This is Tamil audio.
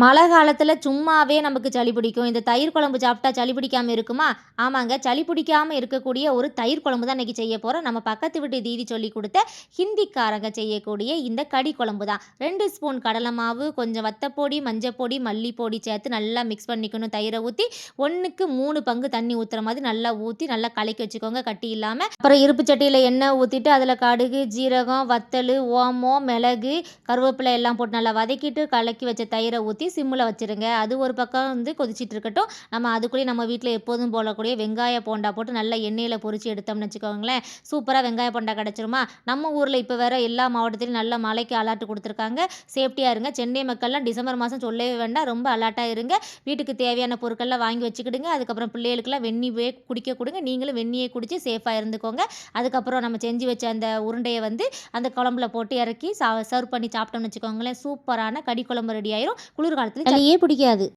மழை காலத்தில் சும்மாவே நமக்கு சளி பிடிக்கும். இந்த தயிர் குழம்பு சாப்பிட்டா சளி பிடிக்காமல் இருக்குமா? ஆமாங்க. சளி பிடிக்காமல் இருக்கக்கூடிய ஒரு தயிர் குழம்பு தான் இன்றைக்கி செய்ய போகிறோம் நம்ம பக்கத்து வீட்டு தீதி சொல்லி கொடுத்த ஹிந்திக்காரங்க செய்யக்கூடிய இந்த கடி குழம்பு தான். ரெண்டு ஸ்பூன் கடலை மாவு கொஞ்சம் வத்தப்பொடி மஞ்சப்பொடி மல்லிப்பொடி சேர்த்து நல்லா மிக்ஸ் பண்ணிக்கணும். தயிரை ஊற்றி ஒன்றுக்கு மூணு பங்கு தண்ணி ஊற்றுற மாதிரி நல்லா ஊற்றி நல்லா கலக்கி வச்சுக்கோங்க. கட்டி இல்லாமல் அப்புறம் இருப்பு சட்டியில் எண்ணெய் ஊற்றிட்டு அதில் கடுகு ஜீரகம் வத்தல் ஓமம் மிளகு கருவேப்பிலை எல்லாம் போட்டு நல்லா வதக்கிட்டு கலக்கி வச்ச தயிரை ஊற்றி சிம்மில் வச்சுருங்க. அது ஒரு பக்கம் வந்து கொதிச்சிட்டு இருக்கட்டும். நம்ம அதுக்குள்ளேயே நம்ம வீட்டில் எப்போதும் போலக்கூடிய வெங்காய போண்டா போட்டு நல்லா எண்ணெயில் பொறிச்சு எடுத்தோம்னு வச்சுக்கோங்களேன். சூப்பராக வெங்காய போண்டா கிடச்சிருமா? நம்ம ஊரில் இப்போ வேறு எல்லா மாவட்டத்திலையும் நல்ல மழைக்கு அலாட்டு கொடுத்துருக்காங்க. சேஃப்டியாக இருங்க. சென்னை மக்கள்லாம் டிசம்பர் மாதம் சொல்லவே வேண்டாம். ரொம்ப அலாட்டாக இருங்க. வீட்டுக்கு தேவையான பொருட்கள்லாம் வாங்கி வச்சுக்கிடுங்க. அதுக்கப்புறம் பிள்ளைகளுக்குலாம் வெந்நீவே குடிக்க கொடுங்க. நீங்களும் வெந்நியை குடித்து சேஃபாக இருந்துக்கோங்க. அதுக்கப்புறம் நம்ம செஞ்சு வச்ச அந்த உருண்டையை வந்து அந்த குழம்புல போட்டு இறக்கி சர்வ் பண்ணி சாப்பிட்டோம்னு வச்சுக்கோங்களேன். சூப்பரான கடி குழம்பு ரெடி ஆயிரும். குளிர்காலத்தில் சளியே பிடிக்காது.